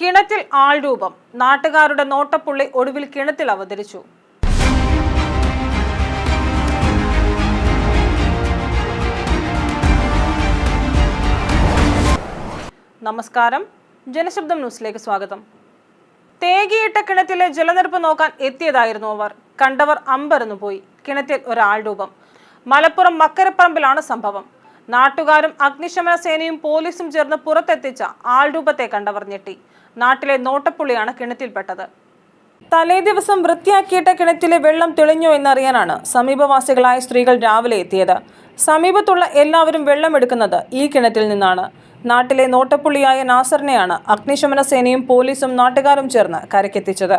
കിണറ്റിൽ ആൾ രൂപം. നാട്ടുകാരുടെ നോട്ടപ്പുള്ളി ഒടുവിൽ കിണറ്റിൽ അവതരിച്ചു. നമസ്കാരം. ജനശബ്ദം ന്യൂസിലേക്ക് സ്വാഗതം. തേകിയിട്ട കിണറ്റിലെ ജലനിരപ്പ് നോക്കാൻ എത്തിയതായിരുന്നു അവർ. കണ്ടവർ അമ്പരന്നു പോയി കിണറ്റിൽ ഒരാൾ രൂപം. മലപ്പുറം മക്കരപ്പറമ്പിലാണ് സംഭവം. നാട്ടുകാരും അഗ്നിശമന സേനയും പോലീസും ചേർന്ന് പുറത്തെത്തിച്ച ആൾരൂപത്തെ കണ്ടവർ ഞെട്ടി. നാട്ടിലെ നോട്ടപ്പുള്ളിയാണ് കിണറ്റിൽപ്പെട്ടത്. തലേ ദിവസം വൃത്തിയാക്കിയിട്ട കിണറ്റിലെ വെള്ളം തെളിഞ്ഞോ എന്നറിയാനാണ് സമീപവാസികളായ സ്ത്രീകൾ രാവിലെ എത്തിയത്. സമീപത്തുള്ള എല്ലാവരും വെള്ളമെടുക്കുന്നത് ഈ കിണറ്റിൽ നിന്നാണ്. നാട്ടിലെ നോട്ടപ്പുള്ളിയായ നാസറിനെയാണ് അഗ്നിശമന സേനയും പോലീസും നാട്ടുകാരും ചേർന്ന് കരക്കെത്തിച്ചത്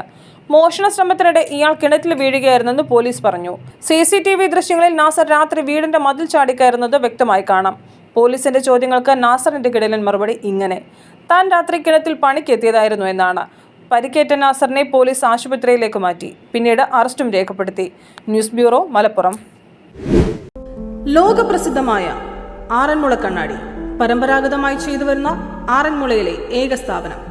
മോഷണ ശ്രമത്തിനിടെ ഇയാൾ കിണറ്റിൽ വീഴുകയായിരുന്നെന്ന് പോലീസ് പറഞ്ഞു. സി സി ടി വി ദൃശ്യങ്ങളിൽ നാസർ രാത്രി വീടിന്റെ മതിൽ ചാടിക്കയറുന്നത് വ്യക്തമായി കാണാം. പോലീസിന്റെ ചോദ്യങ്ങൾക്ക് നാസറിന്റെ കിടലൻ മറുപടി ഇങ്ങനെ. താൻ രാത്രി കിണറ്റിൽ പണിക്കെത്തിയതായിരുന്നു എന്നാണ്. പരിക്കേറ്റ നാസറിനെ പോലീസ് ആശുപത്രിയിലേക്ക് മാറ്റി. പിന്നീട് അറസ്റ്റും രേഖപ്പെടുത്തി. News bureau Malappuram. ലോകപ്രസിദ്ധമായ ആറന്മുള കണ്ണാടി. പരമ്പരാഗതമായി ചെയ്തു വരുന്ന ആറന്മുളയിലെ ഏക സ്ഥാപനം.